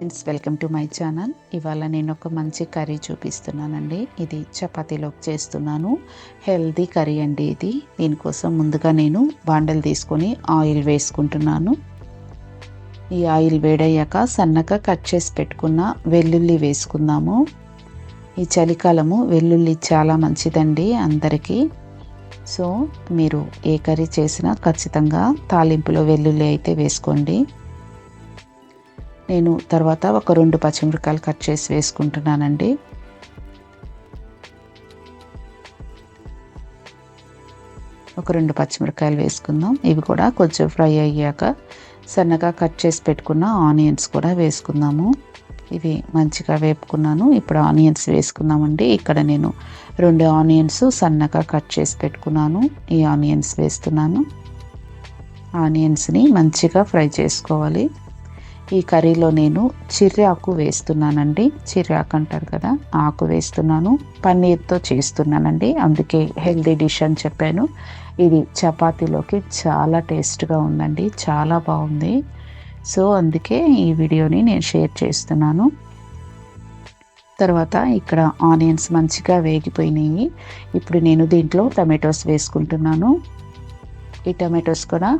Friends welcome to my channel ఇవాళ నేను ఒక మంచి కర్రీ చూపిస్తున్నానండి. ఇది చపాతీలోకి చేస్తున్నాను. హెల్దీ కర్రీ అండి ఇది. దీనికోసం ముందుగా నేను బాండలు తీసుకొని ఆయిల్ వేసుకుంటున్నాను. ఈ ఆయిల్ వేడయ్యాక సన్నగా కట్ చేసి పెట్టుకున్న వెల్లుల్లి వేసుకుందాము. ఈ చలికాలము వెల్లుల్లి చాలా మంచిదండి అందరికీ. సో మీరు ఏ కర్రీ చేసినా ఖచ్చితంగా తాలింపులో వెల్లుల్లి అయితే వేసుకోండి. నేను తర్వాత ఒక రెండు పచ్చిమిరకాయలు కట్ చేసి వేసుకుంటున్నానండి. ఒక రెండు పచ్చిమిరకాయలు వేసుకుందాం. ఇవి కూడా కొంచెం ఫ్రై అయ్యాక సన్నగా కట్ చేసి పెట్టుకున్న ఆనియన్స్ కూడా వేసుకుందాము. ఇవి మంచిగా వేపుకున్నాను. ఇప్పుడు ఆనియన్స్ వేసుకుందామండి. ఇక్కడ నేను రెండు ఆనియన్స్ సన్నగా కట్ చేసి పెట్టుకున్నాను. ఈ ఆనియన్స్ వేస్తున్నాను. ఆనియన్స్ని మంచిగా ఫ్రై చేసుకోవాలి. ఈ కర్రీలో నేను చిర్రాకు వేస్తున్నానండి. చిర్రాకు అంటారు కదా ఆకు వేస్తున్నాను. పన్నీర్తో చేస్తున్నానండి. అందుకే హెల్దీ డిష్ అని చెప్పాను. ఇది చపాతీలోకి చాలా టేస్ట్గా ఉందండి. చాలా బాగుంది. సో అందుకే ఈ వీడియోని నేను షేర్ చేస్తున్నాను. తర్వాత ఇక్కడ ఆనియన్స్ మంచిగా వేగిపోయినాయి. ఇప్పుడు నేను దీంట్లో టమాటోస్ వేసుకుంటున్నాను. ఈ టమాటోస్ కూడా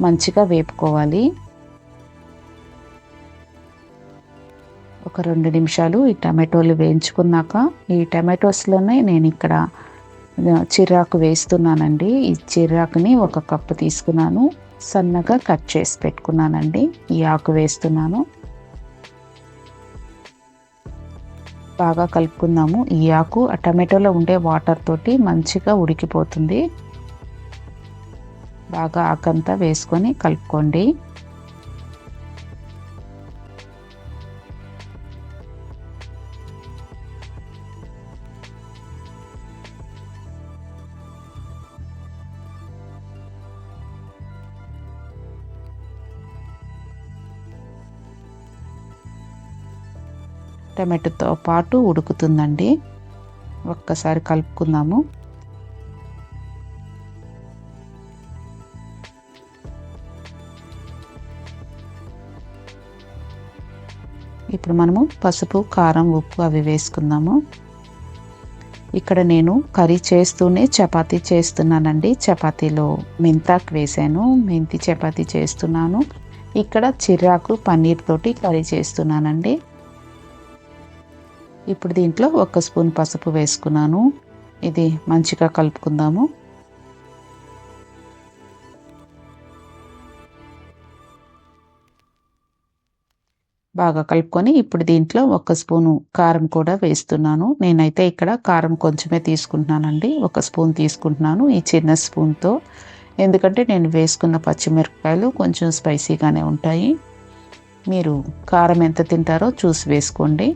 మంచిగా వేపుకోవాలి. ఒక రెండు నిమిషాలు ఈ టమాటోలు వేయించుకున్నాక ఈ టమాటోస్లోనే నేను ఇక్కడ చిర్రాకు వేస్తున్నానండి. ఈ చిర్రాకుని ఒక కప్పు తీసుకున్నాను. సన్నగా కట్ చేసి పెట్టుకున్నానండి. ఈ ఆకు వేస్తున్నాను. బాగా కలుపుకుందాము. ఈ ఆకు ఆ టమాటోలో ఉండే వాటర్ తోటి మంచిగా ఉడికిపోతుంది. బాగా ఆకంతా వేసుకొని కలుపుకోండి. టమాటోతో పాటు ఉడుకుతుందండి. ఒక్కసారి కలుపుకుందాము. ఇప్పుడు మనము పసుపు కారం ఉప్పు అవి వేసుకుందాము. ఇక్కడ నేను కర్రీ చేస్తూనే చపాతీ చేస్తున్నానండి. చపాతీలో మెంతాకు వేసాను మెంతి చపాతీ చేస్తున్నాను. ఇక్కడ చిర్రాకు పన్నీర్ తోటి కర్రీ చేస్తున్నానండి. ఇప్పుడు దీంట్లో ఒక స్పూన్ పసుపు వేసుకున్నాను. ఇది మంచిగా కలుపుకుందాము. బాగా కలుపుకొని ఇప్పుడు దీంట్లో ఒక స్పూను కారం కూడా వేస్తున్నాను. నేనైతే ఇక్కడ కారం కొంచెమే తీసుకుంటున్నానండి. ఒక స్పూన్ తీసుకుంటున్నాను ఈ చిన్న స్పూన్తో. ఎందుకంటే నేను వేసుకున్న పచ్చిమిరపకాయలు కొంచెం స్పైసీగానే ఉంటాయి. మీరు కారం ఎంత తింటారో చూసి వేసుకోండి.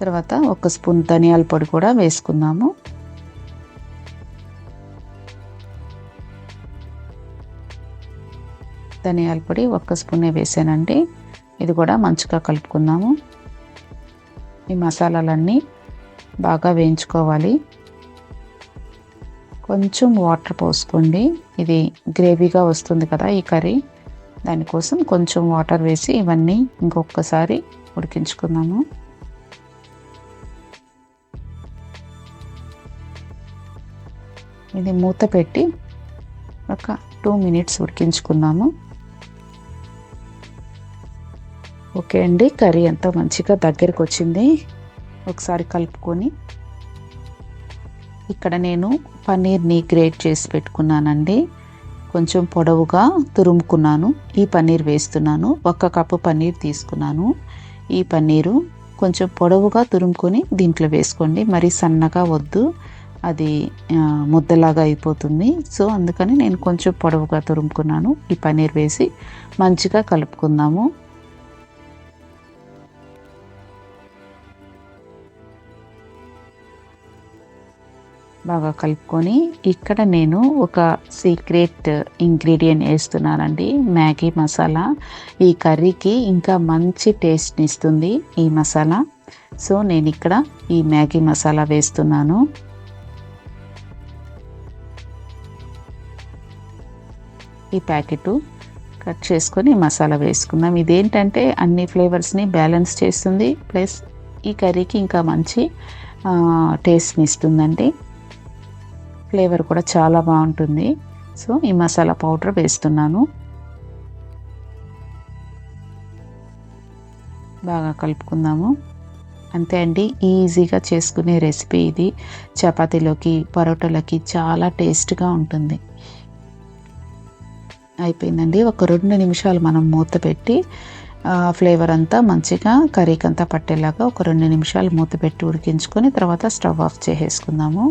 తర్వాత ఒక స్పూన్ ధనియాల పొడి కూడా వేసుకుందాము. ధనియాల పొడి ఒక్క స్పూనే వేసానండి. ఇది కూడా మంచిగా కలుపుకుందాము. ఈ మసాలాలన్నీ బాగా వేయించుకోవాలి. కొంచెం వాటర్ పోసుకోండి. ఇది గ్రేవీగా వస్తుంది కదా ఈ కర్రీ. దానికోసం కొంచెం వాటర్ వేసి ఇవన్నీ ఇంకొకసారి ఉడికించుకుందాము. ఇది మూత పెట్టి ఒక టూ మినిట్స్ ఉడికించుకున్నాము. ఓకే అండి కర్రీ ఎంతో మంచిగా దగ్గరికి వచ్చింది. ఒకసారి కలుపుకొని ఇక్కడ నేను పన్నీర్ని గ్రేట్ చేసి పెట్టుకున్నానండి. కొంచెం పొడవుగా తురుముకున్నాను. ఈ పన్నీర్ వేస్తున్నాను. ఒక కప్పు పన్నీర్ తీసుకున్నాను. ఈ పన్నీరు కొంచెం పొడవుగా తురుముకొని దీంట్లో వేసుకోండి. మరి సన్నగా వద్దు. అది ముద్దలాగా అయిపోతుంది. సో అందుకని నేను కొంచెం పొడవుగా తురుముకున్నాను. ఈ పన్నీర్ వేసి మంచిగా కలుపుకుందాము. బాగా కలుపుకొని ఇక్కడ నేను ఒక సీక్రెట్ ఇంగ్రీడియంట్ వేస్తున్నానండి. మ్యాగీ మసాలా. ఈ కర్రీకి ఇంకా మంచి టేస్ట్ని ఇస్తుంది ఈ మసాలా. సో నేను ఇక్కడ ఈ మ్యాగీ మసాలా వేస్తున్నాను. ఈ ప్యాకెట్ కట్ చేసుకొని మసాలా వేసుకుందాం. ఇదేంటంటే అన్ని ఫ్లేవర్స్ని బ్యాలెన్స్ చేస్తుంది. ప్లస్ ఈ కర్రీకి ఇంకా మంచి టేస్ట్ని ఇస్తుందండి. ఫ్లేవర్ కూడా చాలా బాగుంటుంది. సో ఈ మసాలా పౌడర్ వేస్తున్నాను. బాగా కలుపుకుందాము. అంతే అండి ఈజీగా చేసుకునే రెసిపీ ఇది. చపాతీలోకి పరోటాలకి చాలా టేస్ట్గా ఉంటుంది. అయిపోయిందండి. ఒక రెండు నిమిషాలు మనం మూత పెట్టి ఫ్లేవర్ అంతా మంచిగా కర్రీకి అంతా పట్టేలాగా ఒక రెండు నిమిషాలు మూత పెట్టి ఉడికించుకొని తర్వాత స్టవ్ ఆఫ్ చేసేసుకుందాము.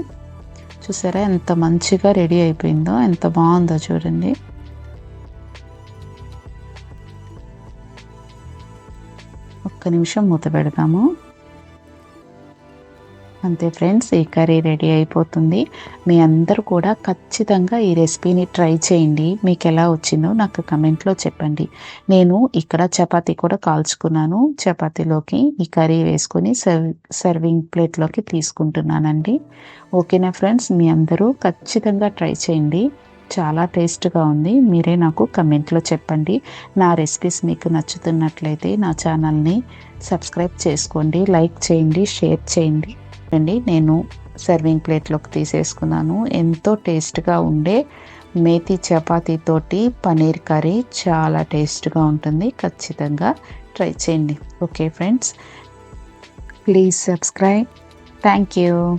చూసారా ఎంత మంచిగా రెడీ అయిపోయిందో ఎంత బాగుందో చూడండి. ఒక్క నిమిషం మూత పెడదాము. అంతే ఫ్రెండ్స్ ఈ కర్రీ రెడీ అయిపోతుంది. మీ అందరూ కూడా ఖచ్చితంగా ఈ రెసిపీని ట్రై చేయండి. మీకు ఎలా వచ్చిందో నాకు కమెంట్లో చెప్పండి. నేను ఇక్కడ చపాతీ కూడా కాల్చుకున్నాను. చపాతీలోకి ఈ కర్రీ వేసుకొని సర్వ్ సర్వింగ్ ప్లేట్లోకి తీసుకుంటున్నానండి. ఓకేనా ఫ్రెండ్స్? మీ అందరూ ఖచ్చితంగా ట్రై చేయండి. చాలా టేస్ట్గా ఉంది. మీరే నాకు కమెంట్లో చెప్పండి. నా రెసిపీస్ మీకు నచ్చుతున్నట్లయితే నా ఛానల్ని సబ్స్క్రైబ్ చేసుకోండి. లైక్ చేయండి షేర్ చేయండి. అండి నేను సర్వింగ్ ప్లేట్లోకి తీసేసుకున్నాను. ఎంతో టేస్ట్గా ఉండే మేతి చపాతీతోటి పనీర్ కర్రీ చాలా టేస్ట్గా ఉంటుంది. ఖచ్చితంగా ట్రై చేయండి. Okay friends. Please subscribe. Thank you.